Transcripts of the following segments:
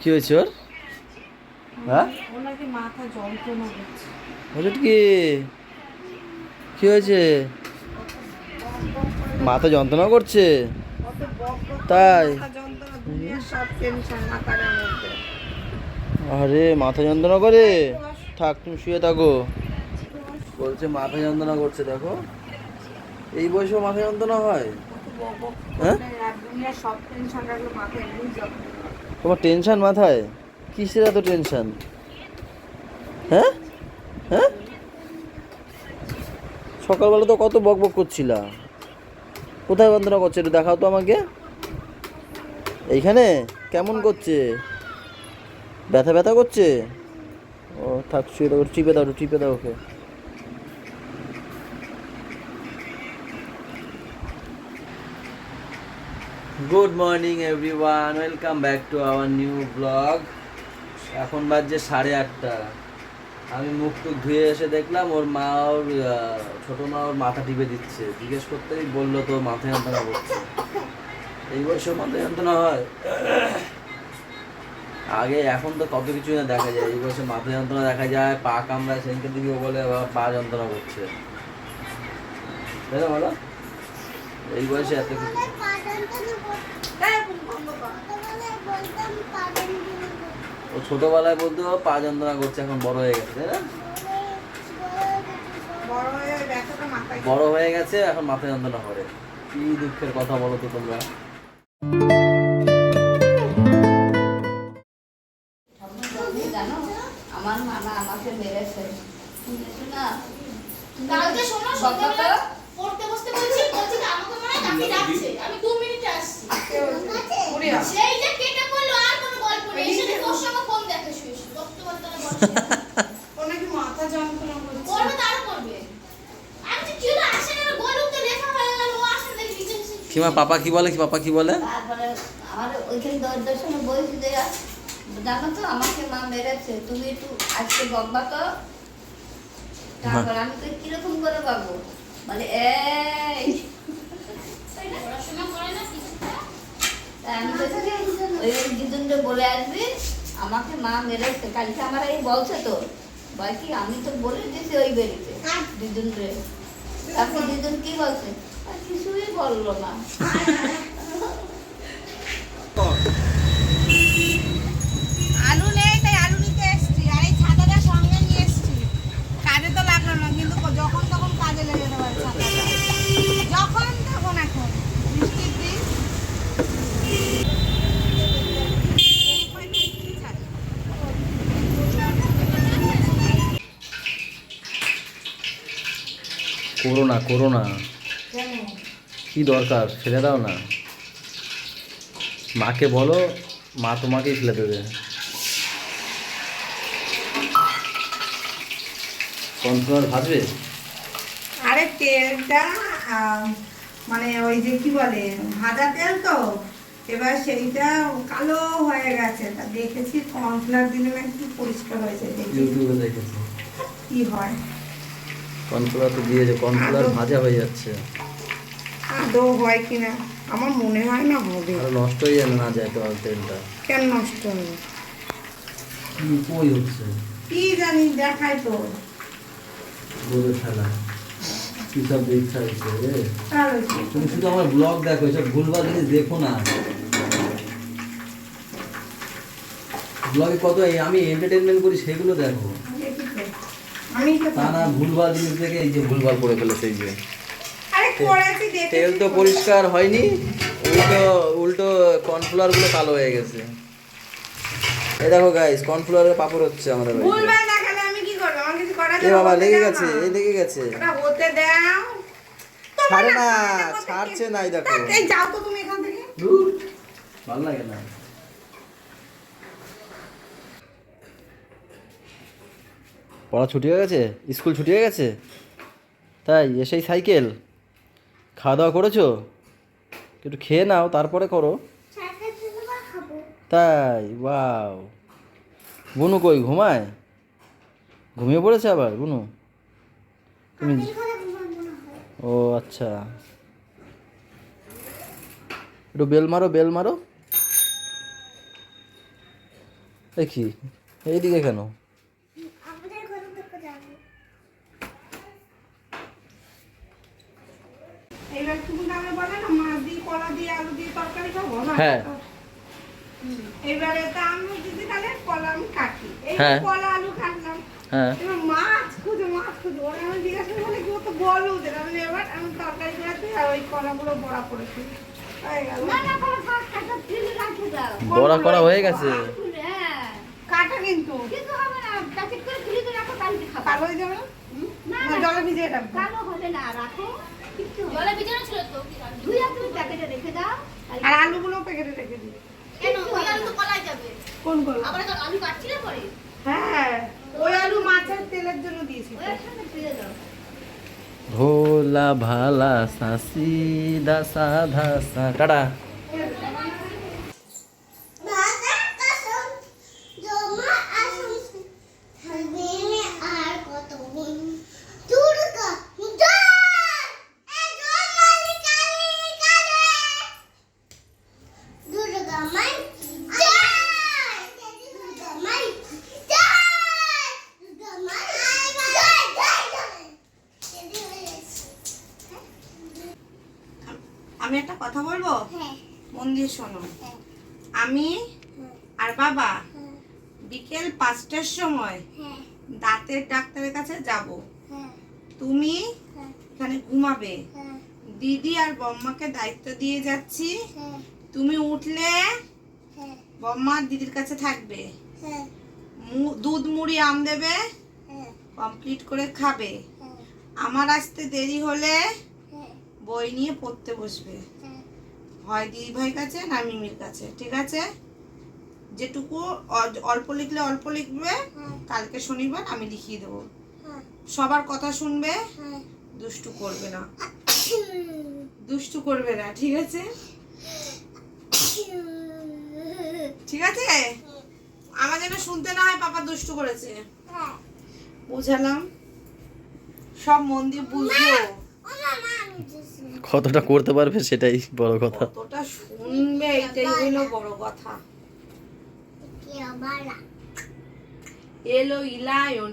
কি হয়েছে ওর? হ্যাঁ? কি? কি হয়েছে? মাথা যন্ত্রণা করছে? তাই? আরে মাথা যন্ত্রণা করে? থাক তুমি শুয়ে থাকো। বলছে মাথা যন্ত্রণা করছে দেখো। এই বয়সেও মাথা যন্ত্রণা হয়? হ্যাঁ? তোমার টেনশন মাথায়? কিসের এত টেনশন হ্যাঁ? হ্যাঁ? সকালবেলা তো কত বক বক করছিলা। কোথায় বন্দনা করছে একটু দেখাও তো আমাকে। এইখানে? কেমন করছে? ব্যথা ব্যথা করছে? ও থাক, শুয়ে দাও টিপে দাও দাও okay. Good morning everyone welcome back to our new blog এখন বাজছে সাড়ে আটটা। আমি মুখ টুক ধুয়ে এসে দেখলাম ওর মা ওর ছোটো মা ওর মাথা টিপে দিচ্ছে। জিজ্ঞেস করতেই বলল তো, মাথা যন্ত্রণা করছে। এই বয়সে মাথা যন্ত্রণা হয়। আগে এখন তো কত কিছু না দেখা যায়। এই বয়সে মাথা যন্ত্রণা দেখা যায়, পা কামড়ায় সেদিনকে দিকে বলে পা যন্ত্রণা করছে। তাই না বলো এই বয়সে এত কিছু। ও ছোটবেলায় বলতো পা যন্ত্রণা করছে এখন বড় হয়ে গেছে তাই না? বড় হয়ে হয়ে গেছে এখন মাথা যন্ত্রণা করে। কি দুঃখের কথা বলো তো তোমরা? আমার মামা আমাকে মেরেছে। শুনেছো না? কালকে শোনো বাবা পড়তে বসতে বলছি বলছি আমাকে মনে হয় কাকি ডাকছে আমি দু মিনিটে আসছি ঘুরে আস। সেই যে কেটে পড়ল আর কোনো গল্প নেই এসে দেখি ওর সঙ্গে ফোন দেখে শুয়ে শুয়ে রক্ত বর্তমানে বসে ওর নাকি মাথা যন্ত্রণা করছে করবে তার করবে আমি যে কি হলো আসে না বলুক তো লেখা হয়ে গেল ও আসে দেখি নিচে নিচে কিমা পাপা কি বলে কি পাপা কি বলে? আমার ওইখানে দরজার সঙ্গে বলছি যে জানো তো আমাকে মা মেরেছে তুমি একটু আজকে বকবা তো? তারপর আমি তো কীরকম করে পাবো বলে এই। আমি ওই দিদুনকে বলে আসবি আমাকে মা মেরেছে কালকে আমার এই বলছে তো। আমি তো বলে দিয়েছি ওই বেরিতে দিদুন রে তারপর দিদুন কি বলছে? বলল না। আলু নেই তাই আলু নিতে এসছি। আর এই ছাতাটা সঙ্গে নিয়ে এসছি। কাজে তো লাগল না কিন্তু যখন তখন কাজে লেগে যাবে ছাতাটা। যখন তখন এখন। বৃষ্টির দিন। করো না করো না কি দরকার? ফেলে দাও না। মাকে বলো মা তোমাকেই ফেলে দেবে। কনফ্লাওয়ার ভাজবে আরে তেলটা মানে ওই যে কি বলে ভাজা তেল তো? এবার সেইটা কালো হয়ে গেছে। তা দেখেছি কর্নফ্লাওয়ার দিলে নাকি পরিষ্কার হয়েছে ইউটিউবে দেখেছি। কি হয়? কর্নফ্লাওয়ার তো দিয়েছে কর্নফ্লাওয়ার ভাজা হয়ে যাচ্ছে। আদৌ হয় কিনা? আমার মনে হয় না হবে। আর নষ্ট হয়ে যাবে না যায় তোমার তেলটা। কেন নষ্ট হবে? কই হচ্ছে? কি জানি দেখাই তো। গরুর খেলা কি সব ইচ্ছা হচ্ছে রে? তাহলে কি? তুমি শুধু আমার ব্লগ দেখো এসব ভুলভাল জিনিস দেখো না। ব্লগে কত আমি এন্টারটেনমেন্ট করি সেগুলো দেখো। তো। না ভুলভাল জিনিস দেখে এই যে ভুলভাল করে ফেলেছে এই যে। তেল তো পরিষ্কার হয়নি উল্টো উল্টো কর্নফ্লাওয়ারগুলো কালো হয়ে গেছে। এই দেখো গাইস কর্নফ্লাওয়ারের পাপড় হচ্ছে আমাদের বাড়িতে। ভুলভাল দেখালে আমি কি করব? আমার কিছু করার এ বাবা লেগে গেছে এই লেগে গেছে। ওটা হতে দাও। ছাড়ে না ছাড়ছে নাই দেখো। এই যাও তো তুমি এখান থেকে। ধুর, ভালো লাগে না। পড়া ছুটি হয়ে গেছে? স্কুল ছুটি হয়ে গেছে? তাই এসেই সাইকেল? খাওয়া দাওয়া করেছ? একটু খেয়ে নাও, তারপরে করো। তাই, ওয়াও। বুনু কই, ঘুমায়? ঘুমিয়ে পড়েছে আবার, বুনু? তুমি ও আচ্ছা। একটু বেল মারো বেল মারো। দেখি এইদিকে কেন আমাদের ঘরে থেকে যাব এইবার তুমি আমি বলে না মাছ দিয়ে কলা দিয়ে আলু দিয়ে তরকারি খাব না হ্যাঁ। এবারে তা আমি যদি তাহলে কলা কাটি। এই হ্যাঁ। কলা আলু কাটলাম। হ্যাঁ। এবার মাছ খুঁজে মাছ খুঁজে। ওরা আমি জিজ্ঞাসা করলে কি তো বলো ওদের আমি এবার আমি তরকারি করেছি আর ওই কলাগুলো বড়া করেছি। হয়ে গেল। না না কোনো থাক একটা ফ্রিজে রাখে দাও বড়া করা হয়ে গেছে। হ্যাঁ কাটা কিন্তু। কিন্তু হবে না প্যাকেট করে ফ্রিজে রাখো কালকে খাব। কালো হয়ে যাবে না? জলে ভিজিয়ে রাখব। কালো হবে না রাখো। না। জলে ভিজানো ছিল তো? ধুইয়া তুমি প্যাকেটে রেখে দাও। আর আলুগুলো প্যাকেটে রেখে দিই। কেন? ওই আলু তো কলাই যাবে। কোন কোন আবার তো আলু কাটছিলে পরে? হ্যাঁ ওই আলু মাছের তেলের জন্য দিয়েছি। ওই তো। একসাথে দাও ভোলা ভালা সাসি দাসা ধাসা। টাটা। আমি একটা কথা বলব? হ্যাঁ। মন দিয়ে শোনো। হ্যাঁ। আমি আর বাবা হ্যাঁ। বিকেল পাঁচটার সময় হ্যাঁ। দাঁতের ডাক্তারের কাছে যাব। হ্যাঁ। তুমি হ্যাঁ। এখানে ঘুমাবে। হ্যাঁ। দিদি আর বম্মাকে দায়িত্ব দিয়ে যাচ্ছি। হ্যাঁ। তুমি উঠলে হ্যাঁ। বম্মা দিদির কাছে থাকবে। হ্যাঁ। দুধ মুড়ি আম দেবে। হ্যাঁ। কমপ্লিট করে খাবে। হ্যাঁ। আমার আসতে দেরি হলে হ্যাঁ বই নিয়ে পড়তে বসবে। হ্যাঁ দিদি ভাই কাছে না মিমির কাছে ঠিক আছে? যেটুকু অল্প লিখলে অল্প লিখবে কালকে শনিবার আমি লিখিয়ে দেবো। সবার কথা শুনবে দুষ্টু করবে না। দুষ্টু করবে না ঠিক আছে? ঠিক আছে? আমার যেন শুনতে না হয় পাপা দুষ্টু করেছে। হ্যাঁ। বুঝালাম? সব মন দিয়ে বুঝলো কতটা করতে পারবে সেটাই বড় কথা। কতটা শুনবে এটাই হলো বড় কথা। এলো ইলায়ন।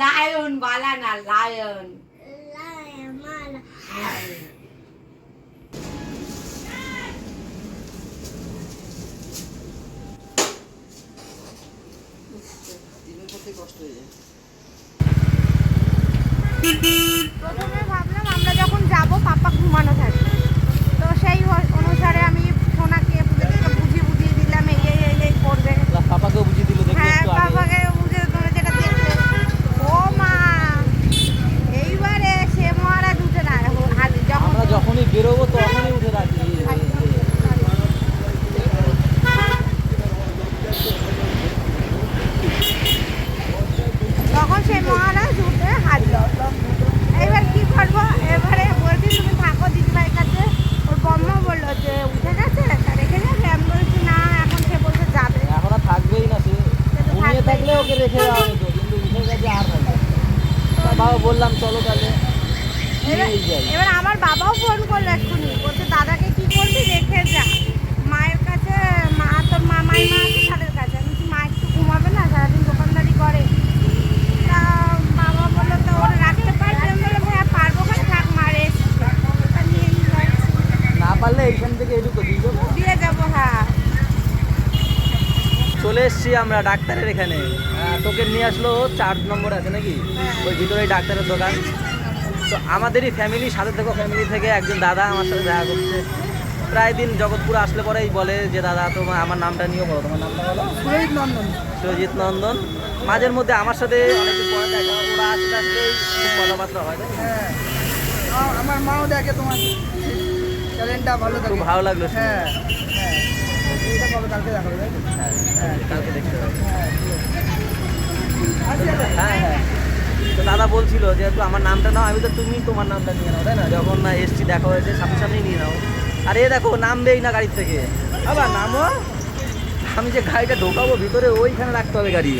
লায়ন বালা না লায়ন। লাই আমার প্রথমে ভাবলাম আমরা যখন যাব পাপা ঘুমানো থাকবে তো সেই হ- অনুসারে আমি সোনাকে পুজোকে বুঝিয়ে বুঝিয়ে দিলাম এই এই এই এই করবে পাপাকেও বুঝিয়ে দিল দেখি হ্যাঁ একটু আগে পাপাকে বুঝে তোমরা যেটা দেখলে ও মা এইবারে সে মহারাজ উঠে না হাজির যখন আমরা যখনই বেরোবো তখনই উঠে রাখি তখন সেই মহারাজ উঠে হাজির এবার কি করব এবারে বলছি তুমি থাকো দিদিভাইয়ের কাছে ওর বম্মা বলল যে উঠে গেছে তা রেখে যাবে আমি বলছি না এখন সে বলছে যাবে এখন আর থাকবেই না সে সে তো ঘুমিয়ে থাকবেই থাকলে না। ওকে রেখে যাওয়া হতো কিন্তু উঠে গেছে আর থাকবে না। তা বাবা বললাম চলো তাহলে এবার আমার বাবাও ফোন করল এক্ষুনি। বলছে দাদাকে কি করবি রেখে যা। মায়ের কাছে মা তোর মা আছে তাদের কাছে। আমি মা একটু ঘুমাবে না? সারাদিন দোকানদারি করে। তা বাবা বলল তো ওরা রাখতে পারবে? আমি বললাম হ্যাঁ পারব কেন থাক মা রেস্ট তা না পারলে এইখান থেকে এটুকু দিয়ে যাব। দিয়ে যাব হ্যাঁ। চলে এসছি আমরা ডাক্তারের এখানে। টোকেন নিয়ে আসলো চার নম্বর আছে নাকি? ওই ভিতরে ডাক্তারের দোকান। তো আমাদেরই ফ্যামিলি সাথে থেকে ফ্যামিলি থেকে একজন দাদা আমার সাথে দেখা করছে। প্রায় দিন জগৎপুর আসলে পরেই বলে যে দাদা তোমার আমার নামটা নিয়েও বলো। তোমার নামটা বলো? সুরজিৎ নন্দন। সুরজিৎ নন্দন। মাঝের মধ্যে আমার সাথে অনেকদিন পরে দেখা ওরা আস্তে আস্তে খুব কথাবার্তা হয় না? হ্যাঁ। আমার মাও দেখে তোমার। ট্যালেন্টটা ভালো খুব ভালো লাগল হ্যাঁ হ্যাঁ। কালকে তাই হ্যাঁ হ্যাঁ। কালকে দেখতে হবে। হ্যাঁ? হ্যাঁ হ্যাঁ। তো দাদা বলছিল যেহেতু আমার নামটা নাও আমি তো তুমি তোমার নামটা নিয়ে নাও তাই না? যখন না এসছি দেখা হয়েছে সামনে সামনেই নিয়ে নাও। আর এ দেখো নামবেই না গাড়ির থেকে। আবার নামো? আমি যে গাড়িটা ঢোকাবো ভিতরে ওইখানে রাখতে হবে গাড়ি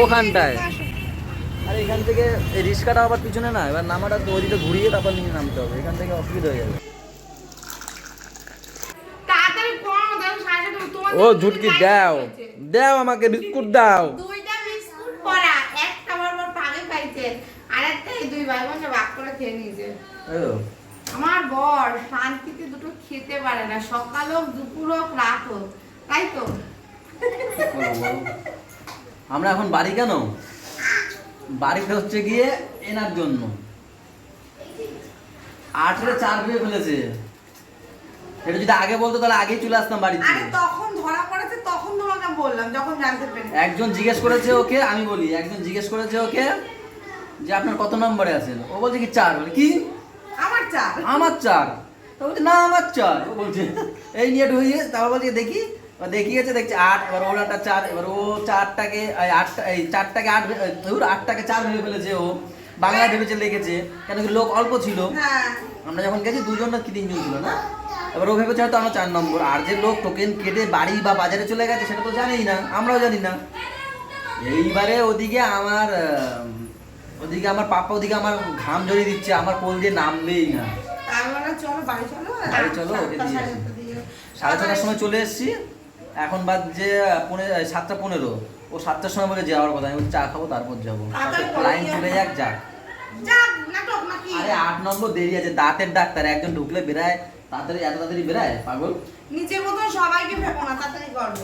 ওখানটায়। আর এখান থেকে এই রিক্সাটা আবার পিছনে না এবার নামাটা তো ওইদিকে ঘুরিয়ে তারপর নিয়ে নামতে হবে এখান থেকে অসুবিধা হয়ে যাবে। ও ঝুটকি দাও দাও আমাকে বিস্কুট দাও দুইটা বিস্কুট পড়া একটা আমার বর পাগে খাইছে আর একটা এই দুই ভাই বোন ভাগ করে খেয়ে নিয়েছে। আমার বর শান্তিতে দুটো খেতে পারে না। সকাল হোক দুপুর হোক রাত হোক। তাই তো। আমরা এখন বাড়ি কেন? বাড়িতে হচ্ছে গিয়ে এনার জন্য। আঠেরো চার ভেবে ফেলেছে। এটা যদি আগে বলতো তাহলে আগেই চলে আসতাম বাড়িতে। আরে তখন ধরা পড়েছে তখন তোমাকে বললাম যখন জানতে পেরেছি। একজন জিজ্ঞেস করেছে ওকে আমি বলি একজন জিজ্ঞেস করেছে ওকে যে আপনার কত নম্বরে আছেন ও বলছে কি চার। বলে কি? আমার চার। আমার চার। তো বলছে না আমার চার। ও বলছে এই নিয়ে ঢুকিয়ে তারপর বলছে দেখি। দেখিয়েছে দেখছে আট এবার ওর একটা চার এবার ও চারটাকে আটটা এই চারটাকে আট ভে- ধুর আটটাকে চার ভেবে ফেলেছে ও। বাংলা ভেবেছে লিখেছে কেন কি লোক অল্প ছিল। হ্যাঁ। আমরা যখন গেছি দুজন না কি তিনজন ছিল না? এবার ও ভেবেছে হয়তো আমরা চার নম্বর। আর যে লোক টোকেন কেটে বাড়ি বা বাজারে চলে গেছে সেটা তো জানেই না আমরাও জানি না। এইবারে ওদিকে আমার ওদিকে আমার পাপা ওদিকে আমার ঘাম জড়িয়ে দিচ্ছে আমার কোল দিয়ে নামবেই না। মানে চলো বাড়ি সাড়ে ছটার সময় চলে এসেছি। এখন বাজছে পনেরো সাতটা পনেরো। ও সাতটার সময় বলে যাওয়ার কথা আমি চা খাব তারপর যাব। লাইন চলে যাক যাক? আরে আট নম্বর দেরি আছে দাঁতের ডাক্তার একজন ঢুকলে বেরায় তাড়াতাড়ি এত তাড়াতাড়ি বেরায় পাগল? নিজের মতন সবাইকে ভেবো না তাড়াতাড়ি করব।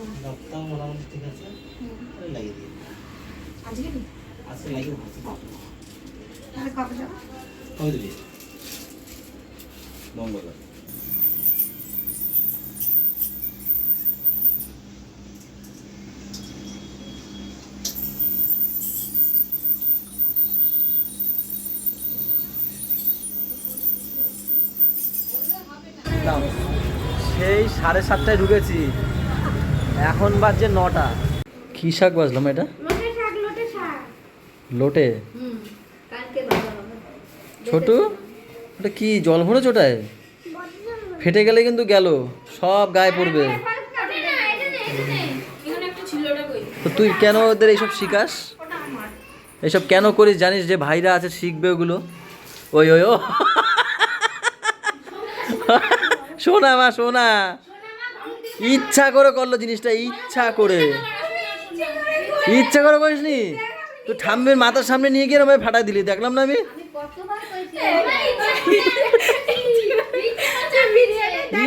মোটামুটি ঠিক আছে? লাগিয়ে দিই আজকে আজকে লাগিয়ে ভাবছি তাহলে কবে যাব? কবে দিবি? মঙ্গলবার। সেই সাড়ে সাতটায় ঢুকেছি। এখন বাজছে নটা। কি শাক বাজলাম এটা? লোটে ছোটু? ওটা কি জল ভরেছ ওটায় ফেটে গেলে কিন্তু গেল সব গায়ে পড়বে। তো তুই কেন ওদের এইসব শিখাস? এইসব কেন করিস? জানিস যে ভাইরা আছে শিখবে ওগুলো। ওই ওই ও। শোনা মা শোনা। ইচ্ছা করে করল জিনিসটা ইচ্ছা করে। ইচ্ছা করে করিস নি তুই ঠাম্মের মাথার সামনে নিয়ে গিয়ে এরম ফাটা দিলি দেখলাম না আমি?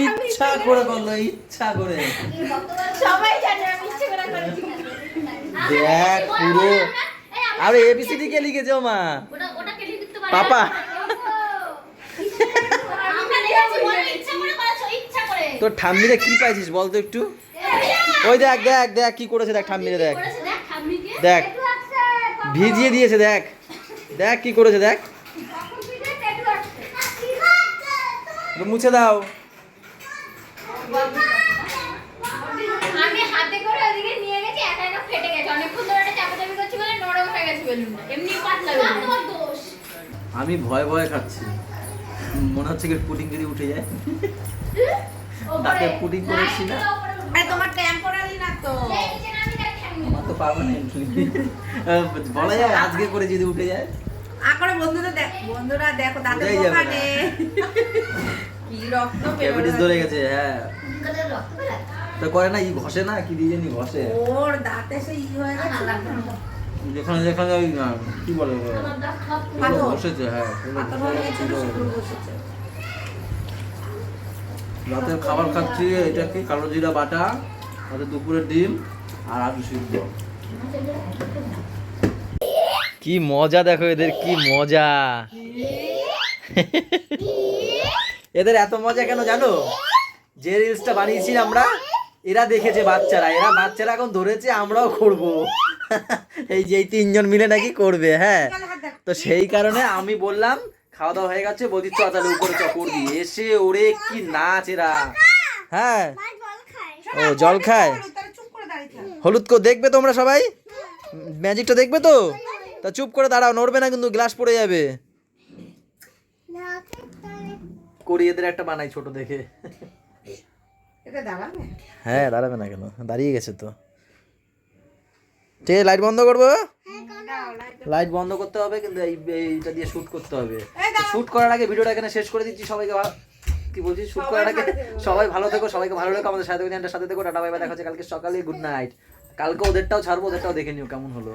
ইচ্ছা করে করল ইচ্ছা করে। দেখ পুরো। আরে এবিসিডি কে লিখেছে মা। পাপা আমরা দেখেছি বলে ইচ্ছা করে করেছ ইচ্ছা করে তোর ঠাম্মিরে কি পাইছিস বল তো একটু? ওই দেখ দেখ দেখ কি করেছে দেখ ঠাম্মিরে দেখ। দেখ। ভিজিয়ে দিয়েছে দেখ। দেখ কি করেছে দেখ। মুছে দাও। আমি হয়ে ভয় ভয় খাচ্ছি। মনে হচ্ছে কি পুটিং যদি উঠে যায়। দাঁতে পুটিং করেছি না। আরে তোমার টেম্পোরারি না তো। আমার তো পারমানেন্টলি বলা যায় আজকে করে যদি উঠে যায়। আকরে বন্ধুরা দেখ বন্ধুরা দেখো যাবে কি রক্ত ধরে গেছে হ্যাঁ। তো করে না ই ঘষে না কি দিয়ে জানি ঘষে। ওর দাঁতে সে ই হয়ে গেছে। যেখানে যেখানে ওই কি বলে বসেছে হ্যাঁ ওগুলো পাথর হয়ে গেছিল সেগুলো বসেছে রাতের খাবার খাচ্ছি, এটা কি? কালো জিরা বাটা তাতে দুপুরের ডিম আর আলু সিদ্ধ। কি মজা দেখো এদের, কি মজা। এদের এত মজা কেন জানো? যে রিলসটা বানিয়েছি আমরা, এরা দেখেছে বাচ্চারা, এরা বাচ্চারা এখন ধরেছে আমরাও করব। এই যে তিনজন মিলে নাকি করবে হ্যাঁ। তো সেই কারণে আমি বললাম খাওয়া দাওয়া হয়ে গেছে বৌদি চ তাহলে উপরে চকর দিয়ে এসে ওরে কি নাচ এরা। হ্যাঁ। ও জল খায়। হলুদ কো দেখবে তোমরা সবাই? ম্যাজিকটা দেখবে তো? তা চুপ করে দাঁড়াও নড়বে না কিন্তু গ্লাস পড়ে যাবে। করি এদের একটা বানাই ছোট দেখে। এটা দাঁড়াবে? হ্যাঁ দাঁড়াবে না কেন? দাঁড়িয়ে গেছে তো। ঠিক আছে লাইট বন্ধ করব? লাইট বন্ধ করতে হবে কিন্তু এইটা দিয়ে শুট করতে হবে। শুট করার আগে ভিডিওটা এখানে শেষ করে দিচ্ছি সবাইকে কি বলছি? শুট করার আগে সবাই ভালো থেকো সবাইকে ভালো রেখো আমাদের সাথে চ্যানেলটার সাথে থেকো টাটা বাই বাই দেখা হচ্ছে কালকে। সকালে গুড নাইট কালকে ওদেরটাও ছাড়বো ওদেরটাও দেখে নিও কেমন হলো।